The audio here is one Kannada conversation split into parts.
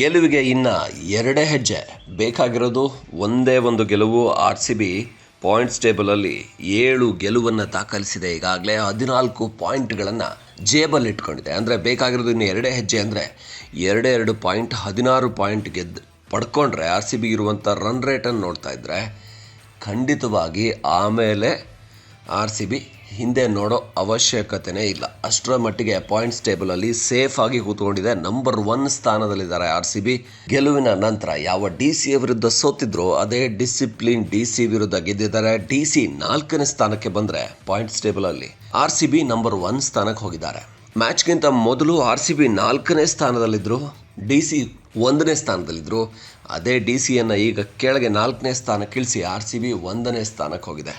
ಗೆಲುವಿಗೆ ಇನ್ನು ಎರಡೇ ಹೆಜ್ಜೆ. ಬೇಕಾಗಿರೋದು ಒಂದೇ ಒಂದು ಗೆಲುವು. ಆರ್ ಸಿ ಬಿ ಪಾಯಿಂಟ್ಸ್ ಟೇಬಲಲ್ಲಿ ಏಳು ಗೆಲುವನ್ನು ದಾಖಲಿಸಿದೆ. ಈಗಾಗಲೇ ಹದಿನಾಲ್ಕು ಪಾಯಿಂಟ್ಗಳನ್ನು ಜೇಬಲ್ಲಿ ಇಟ್ಕೊಂಡಿದೆ ಅಂದರೆ ಬೇಕಾಗಿರೋದು ಇನ್ನು ಎರಡೇ ಹೆಜ್ಜೆ ಅಂದರೆ ಎರಡೇ ಎರಡು ಪಾಯಿಂಟ್ ಹದಿನಾರು ಪಾಯಿಂಟ್ ಗೆದ್ದು ಪಡ್ಕೊಂಡ್ರೆ ಆರ್ ಸಿ ಬಿ ಇರುವಂಥ ರನ್ ರೇಟನ್ನು ನೋಡ್ತಾ ಇದ್ದರೆ ಖಂಡಿತವಾಗಿ ಆಮೇಲೆ ಆರ್ ಸಿ ಬಿ ಹಿಂದೆ ನೋಡೋ ಅವಶ್ಯಕತೆನೇ ಇಲ್ಲ. ಅಷ್ಟರ ಮಟ್ಟಿಗೆ ಪಾಯಿಂಟ್ಸ್ ಟೇಬಲಲ್ಲಿ ಸೇಫ್ ಆಗಿ ಕೂತ್ಕೊಂಡಿದೆ. ನಂಬರ್ ಒನ್ ಸ್ಥಾನದಲ್ಲಿದ್ದಾರೆ ಆರ್ ಸಿ ಬಿ ಗೆಲುವಿನ ನಂತರ ಯಾವ ಡಿ ಸಿ ವಿರುದ್ಧ ಸೋತಿದ್ರು ಅದೇ ಡಿಸಿಪ್ಲಿನ್ ಡಿ ಸಿ ವಿರುದ್ಧ ಗೆದ್ದಿದ್ದಾರೆ. ಡಿ ಸಿ ನಾಲ್ಕನೇ ಸ್ಥಾನಕ್ಕೆ ಬಂದರೆ points ಟೇಬಲಲ್ಲಿ R C B number one ಸ್ಥಾನಕ್ಕೆ ಹೋಗಿದ್ದಾರೆ. ಮ್ಯಾಚ್ಗಿಂತ ಮೊದಲು ಆರ್ ಸಿ ಬಿ ನಾಲ್ಕನೇ ಸ್ಥಾನದಲ್ಲಿದ್ದರು ಡಿ ಸಿ ಒಂದನೇ ಸ್ಥಾನದಲ್ಲಿದ್ದರು ಅದೇ ಡಿ ಸಿಯನ್ನು ಈಗ ಕೆಳಗೆ ನಾಲ್ಕನೇ ಸ್ಥಾನಕ್ಕೆ ಇಳಿಸಿ ಆರ್ ಸಿ ಬಿ ಒಂದನೇ ಸ್ಥಾನಕ್ಕೆ ಹೋಗಿದೆ.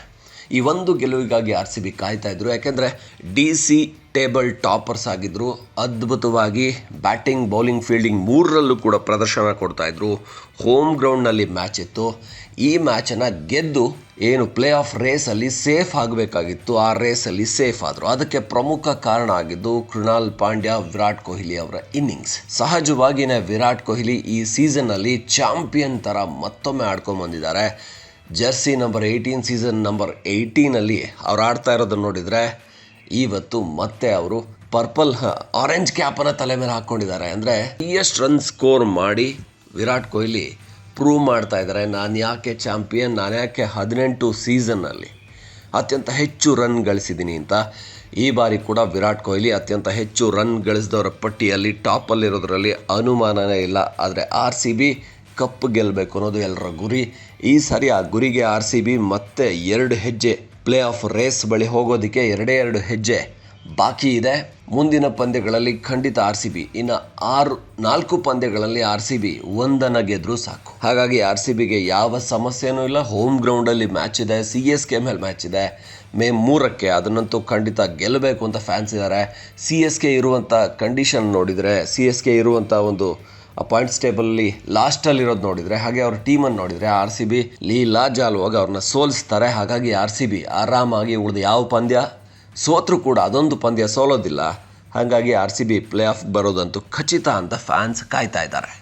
ಈ ಒಂದು ಗೆಲುವಿಗಾಗಿ ಆರ್ ಸಿ ಬಿ ಕಾಯ್ತಾ ಇದ್ರು. ಯಾಕೆಂದರೆ ಡಿ ಸಿ ಟೇಬಲ್ ಟಾಪರ್ಸ್ ಆಗಿದ್ದರು ಅದ್ಭುತವಾಗಿ ಬ್ಯಾಟಿಂಗ್, ಬೌಲಿಂಗ್, ಫೀಲ್ಡಿಂಗ್ ಮೂರರಲ್ಲೂ ಕೂಡ ಪ್ರದರ್ಶನ ಕೊಡ್ತಾಯಿದ್ರು ಹೋಮ್ ಗ್ರೌಂಡ್ನಲ್ಲಿ ಮ್ಯಾಚ್ ಇತ್ತು. ಈ ಮ್ಯಾಚನ್ನು ಗೆದ್ದು ಏನು ಪ್ಲೇ ಆಫ್ ರೇಸಲ್ಲಿ ಸೇಫ್ ಆಗಬೇಕಾಗಿತ್ತು. ಆ ರೇಸಲ್ಲಿ ಸೇಫ್ ಆದರು. ಅದಕ್ಕೆ ಪ್ರಮುಖ ಕಾರಣ ಆಗಿದ್ದು ಕೃಣಾಲ್ ಪಾಂಡ್ಯ, ವಿರಾಟ್ ಕೊಹ್ಲಿ ಅವರ ಇನ್ನಿಂಗ್ಸ್. ಸಹಜವಾಗಿನೇ ವಿರಾಟ್ ಕೊಹ್ಲಿ ಈ ಸೀಸನ್ನಲ್ಲಿ ಚಾಂಪಿಯನ್ ಥರ ಮತ್ತೊಮ್ಮೆ ಆಡ್ಕೊಂಡು ಬಂದಿದ್ದಾರೆ. Jersey number eighteen season number ಏಯ್ಟೀನಲ್ಲಿ ಅವ್ರು ಆಡ್ತಾ ಇರೋದನ್ನು ನೋಡಿದರೆ ಇವತ್ತು ಮತ್ತೆ ಅವರು ಪರ್ಪಲ್ ಆರೆಂಜ್ ಕ್ಯಾಪನ್ನು ತಲೆ ಮೇಲೆ ಹಾಕ್ಕೊಂಡಿದ್ದಾರೆ. ಅಂದರೆ ಹೈಯೆಸ್ಟ್ ರನ್ ಸ್ಕೋರ್ ಮಾಡಿ ವಿರಾಟ್ ಕೊಹ್ಲಿ ಪ್ರೂವ್ ಮಾಡ್ತಾ ಇದ್ದಾರೆ. ನಾನು ಯಾಕೆ ಚಾಂಪಿಯನ್ ನಾನು ಯಾಕೆ ಹದಿನೆಂಟು ಸೀಸನ್ನಲ್ಲಿ ಅತ್ಯಂತ ಹೆಚ್ಚು ರನ್ ಗಳಿಸಿದ್ದೀನಿ ಅಂತ ಈ ಬಾರಿ ಕೂಡ ವಿರಾಟ್ ಕೊಹ್ಲಿ ಅತ್ಯಂತ ಹೆಚ್ಚು ರನ್ ಗಳಿಸಿದವರ ಪಟ್ಟಿಯಲ್ಲಿ ಟಾಪಲ್ಲಿರೋದರಲ್ಲಿ ಅನುಮಾನವೇ ಇಲ್ಲ. ಆದರೆ ಆರ್ ಸಿ ಬಿ ಕಪ್ ಗೆಲ್ಲಬೇಕು ಅನ್ನೋದು ಎಲ್ಲರ ಗುರಿ. ಈ ಸಾರಿ ಆ ಗುರಿಗೆ ಆರ್ ಸಿ ಬಿ ಮತ್ತೆ ಎರಡು ಹೆಜ್ಜೆ ಪ್ಲೇ ಆಫ್ ರೇಸ್ ಬಳಿ ಹೋಗೋದಕ್ಕೆ ಎರಡೇ ಎರಡು ಹೆಜ್ಜೆ ಬಾಕಿ ಇದೆ. ಮುಂದಿನ ಪಂದ್ಯಗಳಲ್ಲಿ ಖಂಡಿತ ಆರ್ ಸಿ ಬಿ, ಇನ್ನು ಆರು, ನಾಲ್ಕು ಪಂದ್ಯಗಳಲ್ಲಿ ಆರ್ ಸಿ ಬಿ ಒಂದನ್ನು ಗೆದ್ರೂ ಸಾಕು. ಹಾಗಾಗಿ ಆರ್ ಸಿ ಬಿಗೆ ಯಾವ ಸಮಸ್ಯೆನೂ ಇಲ್ಲ. ಹೋಮ್ ಗ್ರೌಂಡಲ್ಲಿ ಮ್ಯಾಚ್ ಇದೆ, ಸಿ ಎಸ್ ಕೆ ಮೇಲೆ ಮ್ಯಾಚ್ ಇದೆ. ಮೇ ಮೂರಕ್ಕೆ ಅದನ್ನಂತೂ ಖಂಡಿತ ಗೆಲ್ಲಬೇಕು ಅಂತ ಫ್ಯಾನ್ಸ್ ಇದ್ದಾರೆ ಸಿ ಎಸ್ ಕೆ ಇರುವಂಥ ಕಂಡೀಷನ್ ನೋಡಿದರೆ, ಸಿ ಎಸ್ ಕೆ ಇರುವಂಥ ಒಂದು ಆ ಪಾಯಿಂಟ್ಸ್ ಟೇಬಲಲ್ಲಿ ಲಾಸ್ಟಲ್ಲಿರೋದು ನೋಡಿದರೆ, ಹಾಗೆ ಅವ್ರ ಟೀಮನ್ನು ನೋಡಿದರೆ ಆರ್ ಸಿ ಬಿ ಲೀಲಾ ಹೋಗಿ ಅವ್ರನ್ನ ಸೋಲಿಸ್ತಾರೆ. ಹಾಗಾಗಿ ಆರ್ ಸಿ ಬಿ ಆರಾಮಾಗಿ ಉಳಿದ ಯಾವ ಪಂದ್ಯ? ಸೋತ್ರೂ ಕೂಡ ಅದೊಂದು ಪಂದ್ಯ ಸೋಲೋದಿಲ್ಲ. ಹಾಗಾಗಿ R C B play off ಬರೋದಂತೂ ಖಚಿತ ಅಂತ ಫ್ಯಾನ್ಸ್ ಕಾಯ್ತಾ ಇದ್ದಾರೆ.